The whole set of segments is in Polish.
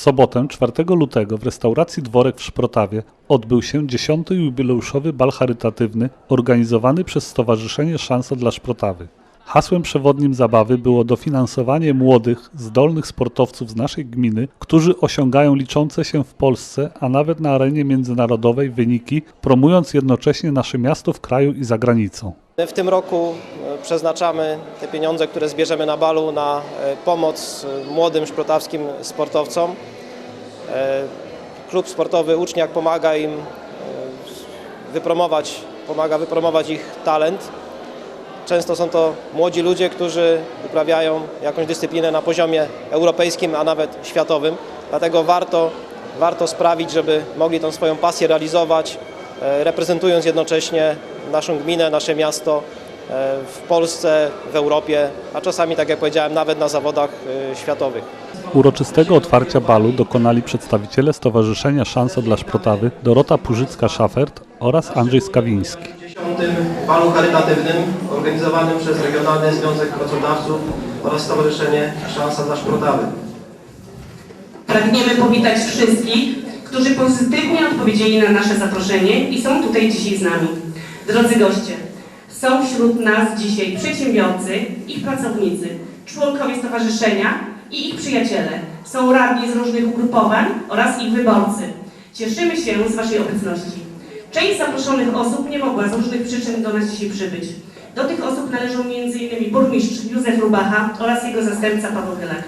W sobotę 4 lutego w restauracji Dworek w Szprotawie odbył się 10. jubileuszowy bal charytatywny organizowany przez Stowarzyszenie Szansa dla Szprotawy. Hasłem przewodnim zabawy było dofinansowanie młodych, zdolnych sportowców z naszej gminy, którzy osiągają liczące się w Polsce, a nawet na arenie międzynarodowej wyniki, promując jednocześnie nasze miasto w kraju i za granicą. W tym roku e, przeznaczamy te pieniądze, które zbierzemy na balu na e, pomoc e, młodym szprotawskim sportowcom. Klub sportowy Uczniak pomaga im wypromować, pomaga wypromować ich talent. Często są to młodzi ludzie, którzy uprawiają jakąś dyscyplinę na poziomie europejskim, a nawet światowym. Dlatego warto, warto sprawić, żeby mogli tą swoją pasję realizować, e, reprezentując jednocześnie naszą gminę, nasze miasto e, w Polsce, w Europie, a czasami, tak jak powiedziałem, nawet na zawodach e, światowych. Uroczystego otwarcia balu dokonali przedstawiciele Stowarzyszenia Szansa dla Szprotawy Dorota Purzycka-Szafert oraz Andrzej Skawiński. W 10. balu charytatywnym organizowanym przez Regionalny Związek Pracodawców oraz Stowarzyszenie Szansa dla Szprotawy. Pragniemy powitać wszystkich, którzy pozytywnie odpowiedzieli na nasze zaproszenie i są tutaj dzisiaj z nami. Drodzy goście, są wśród nas dzisiaj przedsiębiorcy, ich pracownicy, członkowie stowarzyszenia i ich przyjaciele. Są radni z różnych ugrupowań oraz ich wyborcy. Cieszymy się z Waszej obecności. Część zaproszonych osób nie mogła z różnych przyczyn do nas dzisiaj przybyć. Do tych osób należą m.in. burmistrz Józef Rubacha oraz jego zastępca Paweł Chylak.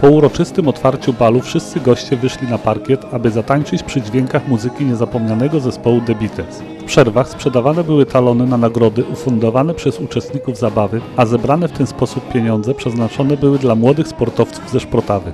Po uroczystym otwarciu balu wszyscy goście wyszli na parkiet, aby zatańczyć przy dźwiękach muzyki niezapomnianego zespołu The Beatles. W przerwach sprzedawane były talony na nagrody ufundowane przez uczestników zabawy, a zebrane w ten sposób pieniądze przeznaczone były dla młodych sportowców ze Szprotawy.